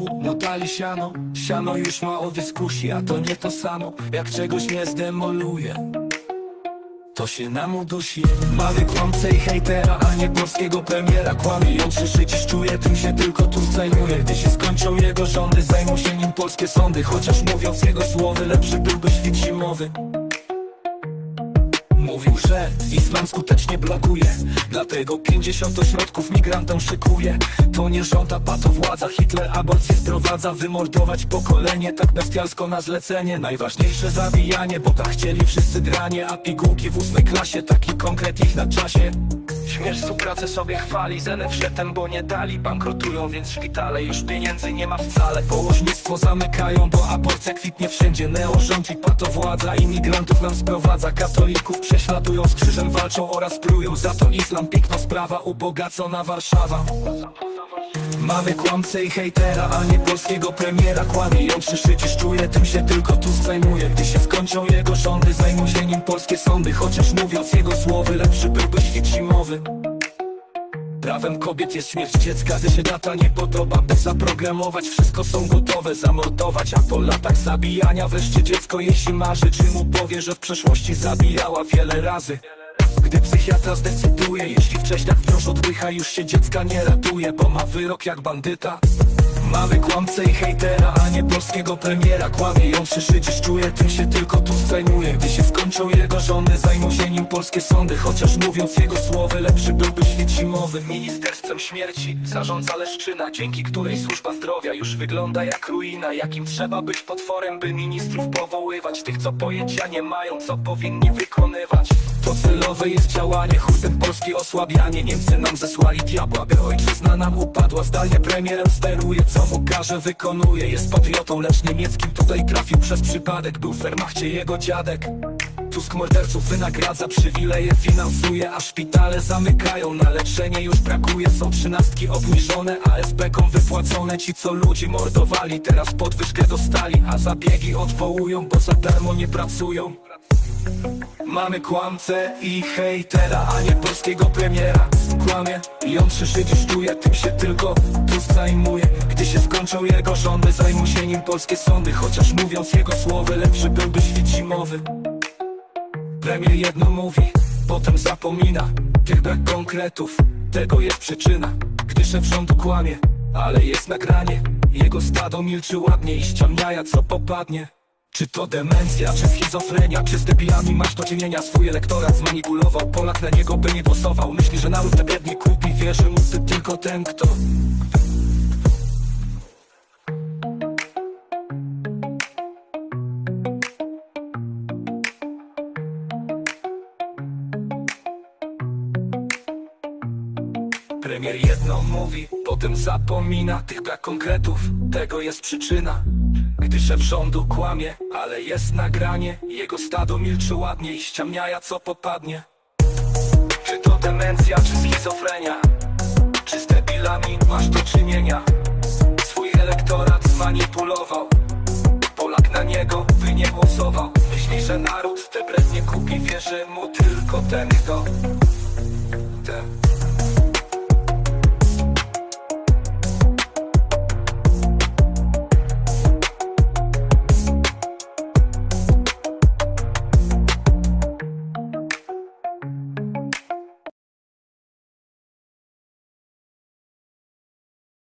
mu dali siano. Siano już ma owiec kusi, a to nie to samo Jak czegoś nie zdemoluje. To się nam udusi. Mamy kłamcę i hejtera, a nie polskiego premiera. Kłamie ją dziś czuje, tym się tylko tu zajmuje Gdy się skończą jego rządy, zajmą się nim polskie sądy. Chociaż mówiąc jego słowy, lepszy byłby świt zimowy Mówił, że islam skutecznie blokuje. Dlatego 50 ośrodków migrantom szykuje. To nie rząd, a pato władza. Hitler aborcję wprowadza Wymordować pokolenie. Tak bestialsko na zlecenie. Najważniejsze zabijanie, bo tak chcieli wszyscy dranie. A pigułki w ósmej klasie, taki konkret ich na czasie Śmierć pracę sobie chwali, wszetem, bo nie dali. Bankrutują, więc szpitale już pieniędzy nie ma wcale. Położnictwo zamykają, bo aborcja kwitnie wszędzie. Neo rządzi pato władza, imigrantów nam sprowadza. Katolików prześladują, z krzyżem walczą oraz prują Za to islam piękna sprawa, ubogacona Warszawa Mamy kłamcę i hejtera, a nie polskiego premiera. Kłamie ją krzyczy, dziś czuje, tym się tylko tu zajmuje. Gdy się skończą jego rządy, zajmą się nim polskie sądy. Chociaż mówiąc jego słowy, lepszy byłby świt zimowy. Prawem kobiet jest śmierć dziecka, gdy się data nie podoba. By zaprogramować, wszystko są gotowe. Zamordować A po latach zabijania wreszcie dziecko jeśli marzy. Czy mu powie, że w przeszłości zabijała wiele razy psychiatra zdecyduje, jeśli wcześniej wciąż oddycha Już się dziecka nie ratuje, bo ma wyrok jak bandyta. Mamy kłamcę i hejtera, a nie polskiego premiera. Kłamie ją krzyczy, dziś czuje, tym się tylko tu zajmuje. Gdy się skończą jego żony, zajmą się nim polskie sądy. Chociaż mówiąc jego słowy, lepszy byłby świt zimowy. Ministerstwem śmierci zarządza Leszczyna Dzięki której służba zdrowia już wygląda jak ruina. Jakim trzeba być potworem, by ministrów powoływać? Tych co pojęcia nie mają, co powinni wykonywać celowe jest działanie, hurtem polskie osłabianie. Niemcy nam zesłali diabła, by ojczyzna nam upadła. Zdalnie premierem steruje, co mu każe wykonuje Jest patriotą, lecz niemieckim tutaj trafił przez przypadek. Był w Wehrmachcie jego dziadek. Tusk morderców wynagradza, przywileje finansuje A szpitale zamykają, na leczenie już brakuje Są trzynastki obniżone, a SB-kom wypłacone Ci co ludzi mordowali, teraz podwyżkę dostali A zabiegi odwołują, bo za darmo nie pracują Mamy kłamcę i hejtera, a nie polskiego premiera. Kłamie i on dziś czuje, tym się tylko tu zajmuje. Gdy się skończą jego rządy, zajmą się nim polskie sądy. Chociaż mówiąc jego słowy, lepszy byłby świt zimowy. Premier jedno mówi, potem zapomina. Tych brak konkretów, tego jest przyczyna. Gdy szef rządu kłamie, ale jest nagranie. Jego stado milczy ładnie i ściemniaja co popadnie czy to demencja, czy schizofrenia, czy z debilami masz do czynienia? Swój elektorat zmanipulował, Polak na niego by nie głosował. Myśli, że naród te biednie kupi, wierzy mu ty tylko ten, kto Premier jedno mówi, potem zapomina. Tych brak konkretów, tego jest przyczyna Gdy szef rządu kłamie, ale jest nagranie. Jego stado milczy ładnie i ściemniaja co popadnie. Czy to demencja, czy schizofrenia? Czy z debilami masz do czynienia? Swój elektorat zmanipulował. Polak na niego by nie głosował. Myśli, że naród te nie kupi Wierzy mu tylko ten, kto